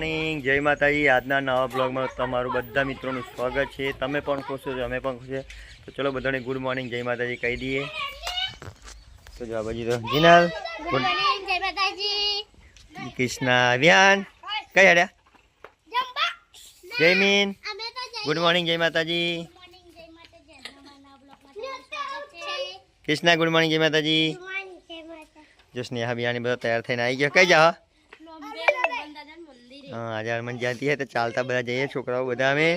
Morning જય માતાજી. આજના નવા બ્લોગમાં તમારું બધા મિત્રોનું સ્વાગત છે. તમે પણ ખુશ છો અમે પણ ખુશ છે. તો ચલો બધાને ગુડ મોર્નિંગ જય માતાજી કહી દઈએ. તો જો આ બાજુ તો જીનાલ. ગુડ મોર્નિંગ જય માતાજી. કૃષ્ણા વ્યાન કઈ હાડ્યા જંબા જયમીન. અમે તો જય ગુડ મોર્નિંગ જય માતાજી. મોર્નિંગ જય માતાજી. આજના નવા બ્લોગમાં તમારું સ્વાગત છે. કૃષ્ણા ગુડ મોર્નિંગ જય માતાજી. ગુડ મોર્નિંગ જય માતા જો સ્નેહા બિયાની બધા તૈયાર થઈને આવી ગયો. કઈ જા લોમ્બેલ બંદાદન મંદિર હા આજે હનુમાન જયંતિ છે તો ચાલતા બધા જઈએ છોકરાઓ બધા અમે.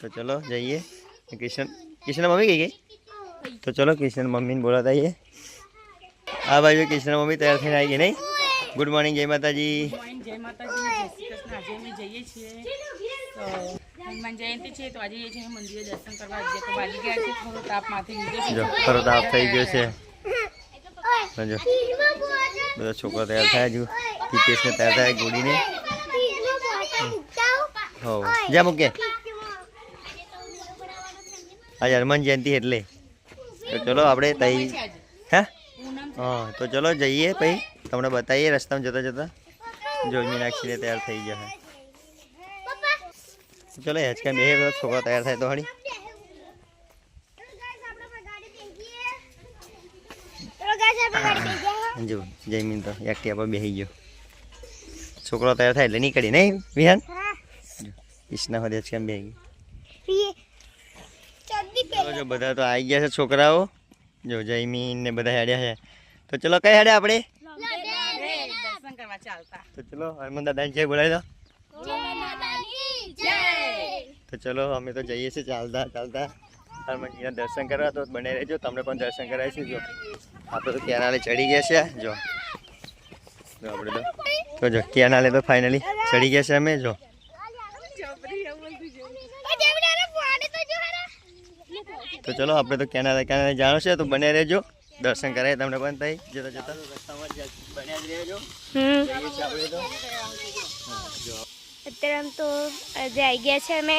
તો ચલો જઈએ. કિશન કિશન મમ્મી કઈ ગઈ તો ચલો કિશન મમ્મીને બોલાતા આવીએ. આ બાજુ કિશન મમ્મી તૈયાર થઈને આવી ગઈ નહીં? ગુડ મોર્નિંગ જય માતાજી. જય માતાજી. જય શ્રી કૃષ્ણ. આજે અમે જઈએ છીએ. તો હનુમાન જયંતિ છે તો આજે જઈએ મંદિરે દર્શન કરવા. આજે તો વાગી ગયા છે થોડો તાપ માથે લીધો છે. જો તાપ થઈ ગયો છે. બધા છોકરા તૈયાર થયા હજુ હિતેશને તૈયાર થયા ગોડીને હો, જા મૂકે. આજે હનુમાન જયંતિ એટલે. તો ચલો આપણે તઈ હે? હા, તો ચલો જઈએ પછી. તમને બતાવીએ રસ્તામાં જતા જતા. જો મીનાક્ષીને તૈયાર થઈ જશે ચલો હેચકા બે બધા છોકરા તૈયાર થાય તો હળી જો જયમીન તો એકટી આપણે બેસી ગયો. છોકરો તૈયાર થાય એટલે નીકળી નહીં? વિહાન? ઈશના હોદે કેમ બેસી ગઈ જો બધા તો આવી ગયા છે છોકરાઓ. જો જયમીન ને બધા હેડ્યા છે. તો ચલો કઈ હેડ્યા આપણે? તો ચલો હરમન દાદા જય બોલાવી દો. તો ચલો અમે તો જઈએ છીએ ચાલતા ચાલતા. હનુમાનજીના દર્શન કરવા તો બને રહેજો તમને પણ દર્શન કરાવીશું જો આપણે તો કેનાલે ચડી ગયા છે જો. આપણે તો જો કેનાલે તો ફાઇનલી ચડી ગયા છે અમે જો. તો ચલો આપણે તો કેનાલે કેનાલે જાણો છે તો બને રહેજો. દર્શન કરાય તમને પણ થઈ જતા જતા રસ્તામાં રહેજો. અત્યારે આમ તો આજે આવી ગયા છે અમે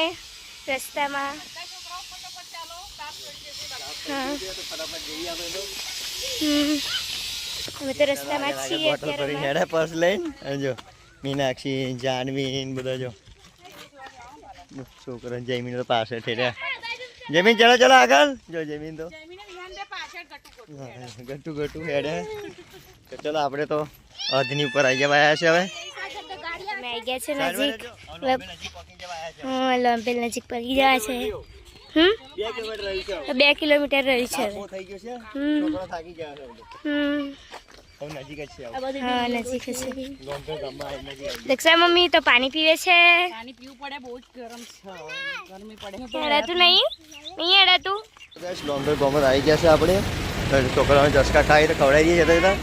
રસ્તામાં. અમે તો રસ્તામાં છીએ અત્યારે હેડા પર્સ લઈને. જો મીનાક્ષી જાનવી બધા જો. છોકરા જયમીન તો પાછળ ઠેર્યા જમીન ચલો ચલો આગળ. જો જમીન તો. ગટુ ગટુ હેડે. તો ચલો આપણે તો અધની ઉપર આવી જવા આવ્યા છે હવે. આવી ગયા છે નજીક. હવે નજીક પહોંચી જવા છે. બે કિલોમીટર રહી છે. દક્ષા મમ્મી તો પાણી પીવે છે? પાણી પીવું પડે બહુ જ ગરમ છે. ગરમી પડે. હેડાતું નહીં? નહીં હેડાતું? ગાઈસ લોન્ડર આવી ગયા છે આપણે. છોકરાઓને ચસકા ખાઈ તો ખવડાવી દઈએ જતા જતા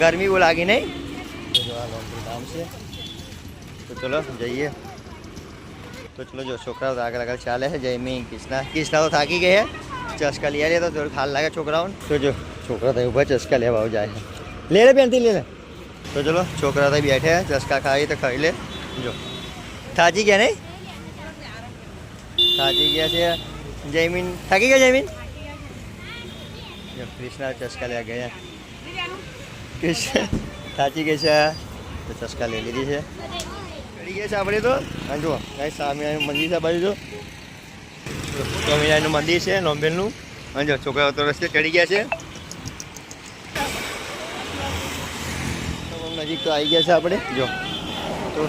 ગરમી બહુ લાગી નહીં? છે. તો ચલો જઈએ. તો ચલો જો છોકરાઓ આગળ આગળ ચાલે છે. જયમી કિષ્ણા. કિષ્ણા તો થાકી ગઈ છે ચસકા લઈ આવીએ તો થોડું ખાલ લાગે છોકરાઓને. તો જો છોકરા થાય ઊભા ચસકા લેવા જાય છે. લે લે પેનથી લે લે. તો ચલો છોકરા થઈ બેઠે ચસકા ખાઈ તો ખાઈ લે. જો. થાકી ગયા નહીં? થાકી ગયા છે. જયમીન થાકી ગયા જયમીન કૃષ્ણા ચસકા લેવા ગયા. કૃષ્ણ થાકી ગઈ છે. તો ચસકા લઈ લીધી છે. ચડી ગયા છે આપણે તો. હા જુઓ કાંઈ મંદિર છે બાજુ જો. સ્વામિનારાયણનું મંદિર છે લોમ્બેલનું હા જો છોકરાઓ તો રસ્તે ચડી ગયા છે. નજીક તો આવી ગયા છે આપણે જો તો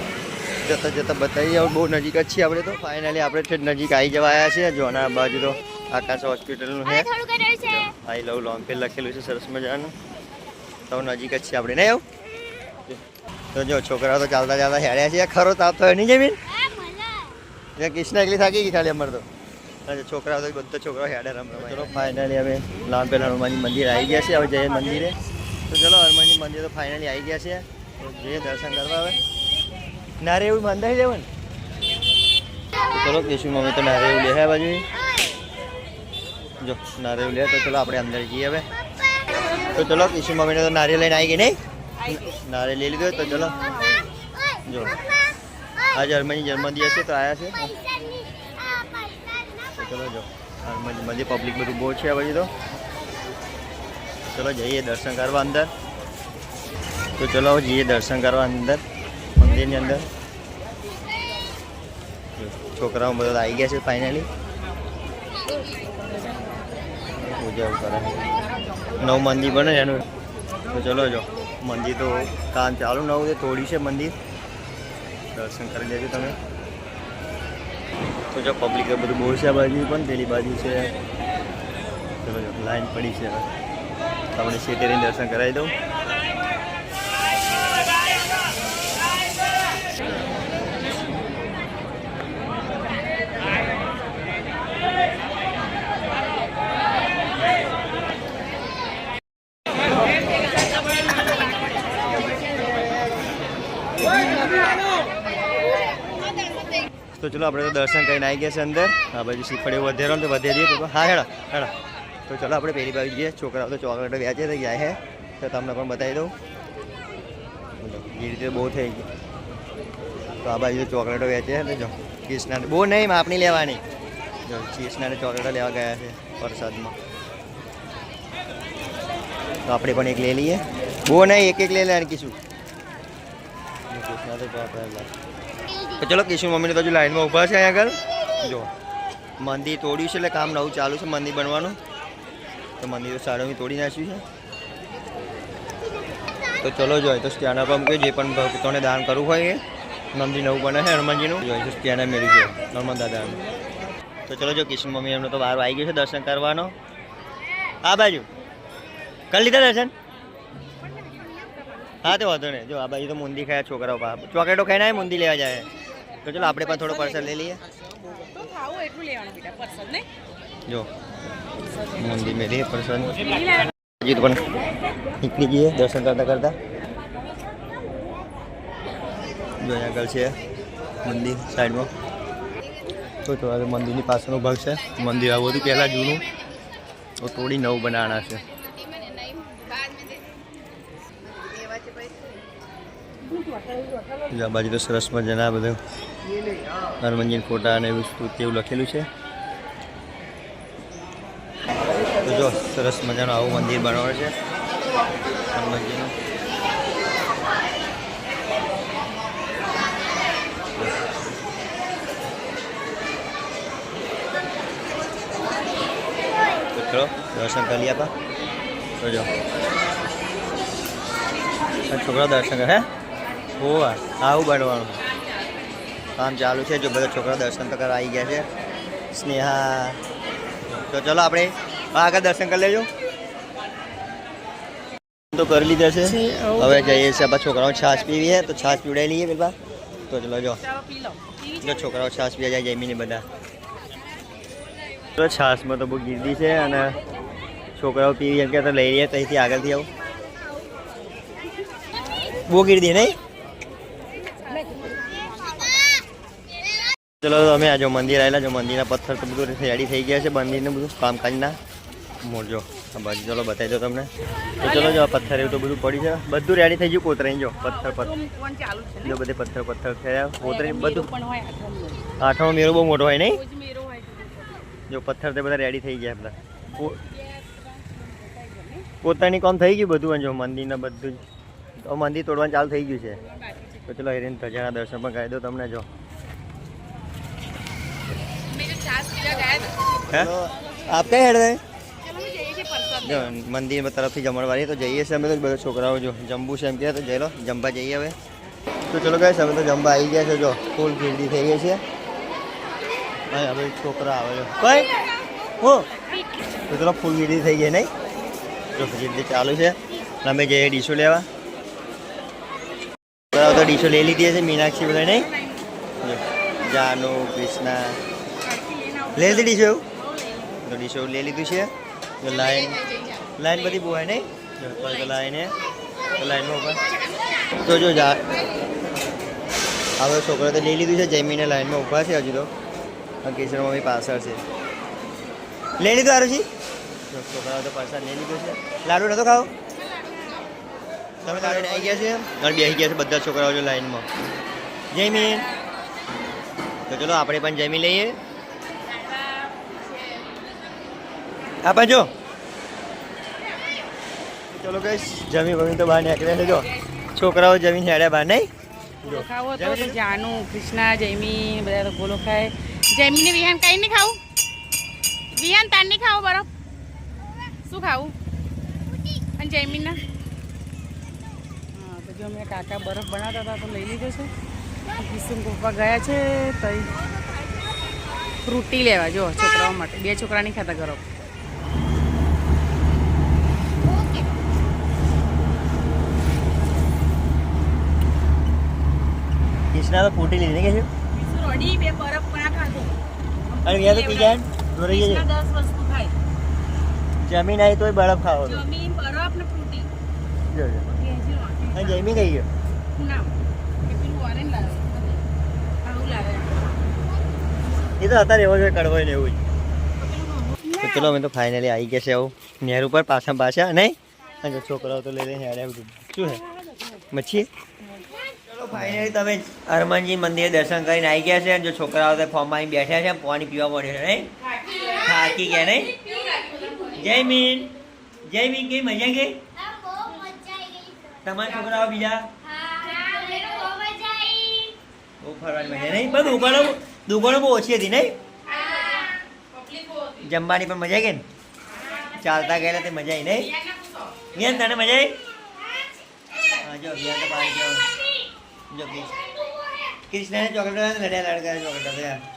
જતા જતા બતાવીએ જાવ બહુ નજીક જ છીએ આપણે તો. ફાઇનલી આપણે છે નજીક આવી જવા આવ્યા છીએ જો આ બાજુ તો આકાશ હોસ્પિટલનું છે. આઈ લવ લોન્ગફિલ લખેલું છે સરસ મજાનું. તો નજીક જ છે આપણે નહીં આવું? તો જો છોકરાઓ તો ચાલતા ચાલતા હેડ્યા છે. ખરો તાપ થયો નહીં જમીન? એટલે કૃષ્ણ એકલી થાકી ગઈ ખાલી અમારે તો. છોકરા છોકરાઓ તો બધા છોકરાઓ હેડે રમ રમ ચલો ફાઇનલી હવે લાંબેલ હનુમાનજી મંદિર આવી ગયા છે હવે જઈએ મંદિરે. તો ચલો હનુમાનજી મંદિર તો ફાઇનલી આવી ગયા છે. જઈએ દર્શન કરવા હવે. નારે એવું મંદાઈ લેવું ને ચલો કેશુ મમ્મી તો નારે એવું લે બાજુ. જો નારિયેળ લે તો ચલો આપણે અંદર જઈએ હવે. તો ચલો કિશુ મમ્મીને તો નારિયેળ લઈને આવી ગઈ નહીં? નારિયેળ લઈ લીધો તો ચલો. જો. આ જર્મની જન્મદિવસ છે તો આવ્યા છે. ચલો જો. મંદિર પબ્લિક બધું બહુ છે પછી તો. ચલો જઈએ દર્શન કરવા અંદર. તો ચલો જઈએ દર્શન કરવા અંદર, મંદિરની અંદર. છોકરાઓ બધા આવી ગયા છે ફાઇનલી પૂજા કરે નવ મંદિર બને એનું. તો ચલો જો. મંદિર તો કામ ચાલુ નવું છે, થોડી છે મંદિર. દર્શન કરી લેજો તમે. તો જો પબ્લિક બધું બહુ છે આ બાજુ પણ પેલી બાજુ છે. ચલો, લાઈન પડી છે. હવે તમને શેટેરીને દર્શન કરાવી દઉં. તો ચલો, આપણે તો દર્શન કરીને આવી ગયા છે અંદર. આ બાજુ શીખડે વધેરો તો વધે દઈએ. તો હા, હેડા હેડા. તો ચલો, આપણે પહેલી બાજુ જઈએ. છોકરાઓ તો ચોકલેટો વેચે થઈ ગયા છે તો તમને પણ બતાવી દઉં. એ રીતે બહુ થઈ ગઈ તો આ બાજુ ચોકલેટો વેચે છે. જો, કૃષ્ણાને બહુ નહીં માપની લેવાની. જો, કૃષ્ણાને ચોકલેટો લેવા ગયા છે વરસાદમાં. તો આપણે પણ એક લઈ લઈએ. બહુ નહીં એક એક લઈ લેવાની કીશું. કૃષ્ણા તો ચોકલેટ લે. તો ચલો કિશુ મમ્મીને તો હજુ લાઈનમાં ઊભા છે અહીંયા આગળ. જો, મંદિર તોડ્યું છે એટલે કામ નવું ચાલુ છે મંદિર બનવાનું. તો મંદિર સારું તોડી નાખ્યું છે. તો ચલો જોઈએ તો સ્કેનર પર મૂકે જે પણ ભક્તોને દાન કરવું હોય એ. મંદિર નવું બને છે, હનુમાનજીનું. જોઈએ તો સ્કેનર મેળવ્યું છે, હનુમાન દાદાનું. તો ચલો જો કિશન મમ્મી એમનો તો બહાર આવી ગયો છે દર્શન કરવાનો. આ બાજુ. કરી લીધા દર્શન? હા, તો વાંધો નહીં. જો, આ બાજુ તો મુંદી ખાયા છોકરાઓ ચોકલેટો ખાઈને મુંદી લેવા જાય. તો ચલો આપણે પણ થોડો પાર્સલ લઈ લઈએ. તો ખાવું એટલું લેવાનું બેટા પરસદ નહીં? જો મંદિર મેં લઈએ પરસેલ હજી તો પણ નીકળી જઈએ દર્શન કરતા કરતા. જો અહીંયા આગળ છે મંદિર સાઈડમાં. તો તો હવે મંદિરની પાછળનો ભાગ છે. મંદિર આવું હતું પહેલાં જૂનું. તો થોડી નવું બનાવવાના છે. આ બાજુ તો સરસ મજાના બધું. હનુમાનજી ફોટા અને એવું વસ્તુ તેવું લખેલું છે. તો જો, સરસ મજાનું આવું મંદિર બનાવવાનું છે. હનુમાનજીનું દર્શન કરી આપા તો. જો. છોકરા દર્શન કરે, હે? હોવા આવું બનવાનું કામ ચાલુ છે જો બધા છોકરા દર્શન તો કરવા આવી ગયા છે. સ્નેહા તો ચલો આપણે આગળ દર્શન કરી લેજો. તો કરી લીધા છે. હવે જઈએ છીએ આપણા છોકરાઓ છાશ પીવી છે તો છાશ પીવડાવી લઈએ પેલા. તો ચલો જો. જો છોકરાઓ છાશ પીવા જાય જમીને બધા. તો છાશમાં તો બહુ ગીરદી છે અને છોકરાઓ પીવી એમ કે તો લઈ લઈએ ત્યાંથી આગળથી આવું. બહુ ગીરદી નહીં? ચલો અમે આજે મંદિર આવેલા જો મંદિરના પથ્થર તો બધું રેડી થઈ ગયા છે મંદિરને બધું કામકાજના. મોરજો આ બાજુ ચલો બતાવી દો તમને. તો ચલો, જો પથ્થર એવું તો બધું પડી છે. બધું રેડી થઈ ગયું કોતરાઈ જો, પથ્થર પર જો બધે પથ્થર પથ્થર થયા કોતરાઈ બધું. આઠમો મેરો બહુ મોટો હોય નહીં? જો પથ્થર તે બધા રેડી થઈ ગયા બધા. કો- પોતાની કામ થઈ ગયું બધું જો મંદિરને બધું જ. મંદિર તોડવાનું ચાલુ થઈ ગયું છે. તો ચલો હિરેન ધજાના દર્શન પણ કરી દો તમને જો મેં જો છાશ પીવા ગયા હતા હે આપ કઈ હેડ જો મંદિર તરફથી જમણવારી તો જઈએ છીએ અમે તો બધા છોકરાઓ જો જમવું છે એમ કહે તો જઈ લો જમવા જઈએ હવે તો ચલો ગાઈસ અમે તો જમવા આવી ગયા છે જો ફૂલ ગીરડી થઈ ગઈ છે ભાઈ હવે છોકરા આવે છે ભાઈ હો તો ચલો ફૂલ ગીરડી થઈ ગઈ નહીં જો ગીરડી ચાલુ છે અમે જઈએ ડીશો લેવા છોકરાઓ તો ડીશો લઈ લીધી છે મીનાક્ષી બધા નહીં જો જાનુ કૃષ્ણા લઈ લીધી છે એવું? તો ડીશો લઈ લીધું છે. લાઈન લાઈન બધી બહુ હોય નહીં? જો લાઈન. લાઈનમાં ઊભા તો જો જા. હવે છોકરો તો લઈ લીધું છે જમીને લાઈનમાં ઊભા છે હજુ તો. આ કેસર મમ્મી પાછળ છે. લઈ લીધું આરુષી? જો છોકરાઓ તો પાછળ લઈ લીધું છે. લાડુ નતો ખાવ? તમે લાડુ આવી ગયા છે અને બેસી ગયા છે બધા છોકરાઓ જો લાઈનમાં. જયમીન તો ચલો આપણે પણ જમી લઈએ. આ પણ જો. ચલો કઈ જમી બમી તો બહાર નીકળ્યા છે જો. છોકરાઓ જમીન હેડ્યા બહાર નહીં? ખાવો તો જાનું કૃષ્ણા જયમી બધા તો ગોલો ખાય. જયમીને વિહાન કઈ નહીં ખાવું? વિહાન તાર નહીં ખાવું બરો? શું ખાવું? અને જયમીના હા તો જો મેં કાકા બરફ બનાવતા હતા તો લઈ લીધો છે. કિશુન પપ્પા ગયા છે તઈ ફ્રૂટી લેવા જો છોકરાઓ માટે. બે છોકરા નહીં ખાતા ગરમ કૃષ્ણા તો ફૂટી લીધી કે છે. રોડી બે બરફ પણ ખાધો અને ગયા તો ગયા દોરી ગયા દસ વસ્તુ ખાય જમીન આવી તોય બરફ ખાવો જમીન બરફ ને ફ્રૂટી. જો જો. અને જમી ગઈ ગયો ના. એ પેલું ઓરેન્જ લાવે આવું લાવે એ તો અત્યારે એવો હોય કડવો ને એવું જ. ચલો અમે તો ફાઇનલી આવી ગયા છે આવું. નહેર ઉપર પાછા પાછા નહીં? અને છોકરાઓ તો લઈ લઈને હેડે બધું શું છે? મચ્છી? ફાઇનલી તમે હનુમાનજી મંદિરે દર્શન કરીને આવી ગયા છે. જો છોકરાઓ તો ફોર્મમાં બેઠ્યા બેઠા છે, પાણી પીવા મળ્યો છે, નહીં? થાકી ગયા, નહીં? જય મીન જય મીન કઈ મજા ગઈ? તમારા છોકરાઓ બીજા? બહુ ફરવાની મજા નહીં? પણ દુકાનો દુકાનો બહુ ઓછી હતી, નહીં? જમવાની પણ મજા કે ને? ચાલતા ગયેલા તે મજા આવી, નહીં? તને મજા આવી? જો જો કૃષ્ણ ચોકલેટ લડ્યા લડકા ચોકલેટ